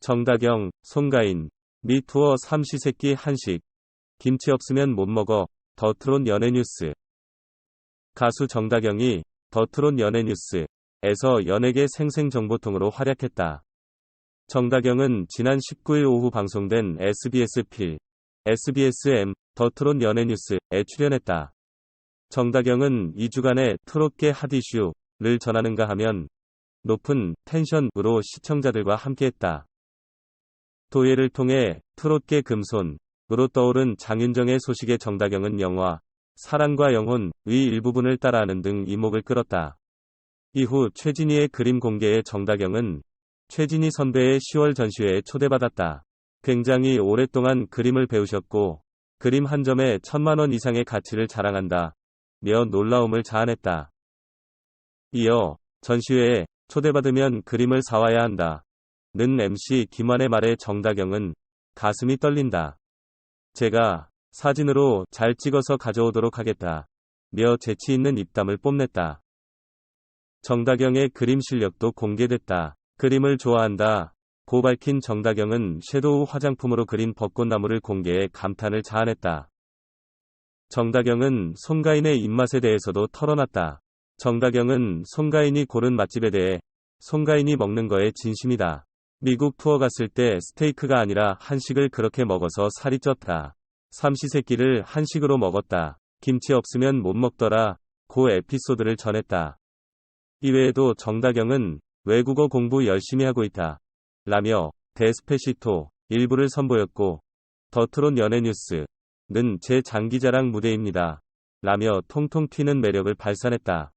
정다경, 송가인, 미투어 삼시세끼 한식. 김치 없으면 못 먹어. 더트론 연예뉴스. 가수 정다경이 더트론 연예뉴스에서 연예계 생생정보통으로 활약했다. 정다경은 지난 19일 오후 방송된 SBS 필, SBSM, 더트론 연예뉴스에 출연했다. 정다경은 2주간의 트롯계 핫이슈를 전하는가 하면 높은 텐션으로 시청자들과 함께했다. 도예를 통해 트롯계 금손으로 떠오른 장윤정의 소식에 정다경은 영화 사랑과 영혼의 일부분을 따라하는 등 이목을 끌었다. 이후 최진희의 그림 공개에 정다경은 최진희 선배의 10월 전시회에 초대받았다. 굉장히 오랫동안 그림을 배우셨고 그림 한 점에 천만원 이상의 가치를 자랑한다. 며 놀라움을 자아냈다. 이어 전시회에 초대받으면 그림을 사와야 한다. 는 MC 김환의 말에 정다경은 가슴이 떨린다. 제가 사진으로 잘 찍어서 가져오도록 하겠다. 며 재치 있는 입담을 뽐냈다. 정다경의 그림 실력도 공개됐다. 그림을 좋아한다. 고 밝힌 정다경은 섀도우 화장품으로 그린 벚꽃나무를 공개해 감탄을 자아냈다. 정다경은 송가인의 입맛에 대해서도 털어놨다. 정다경은 송가인이 고른 맛집에 대해 송가인이 먹는 거에 진심이다. 미국 투어 갔을 때 스테이크가 아니라 한식을 그렇게 먹어서 살이 쪘다. 삼시세끼를 한식으로 먹었다. 김치 없으면 못 먹더라. 고 에피소드를 전했다. 이외에도 정다경은 외국어 공부 열심히 하고 있다. 라며 데스페시토 일부를 선보였고 더트론 연예뉴스는 제 장기자랑 무대입니다. 라며 통통 튀는 매력을 발산했다.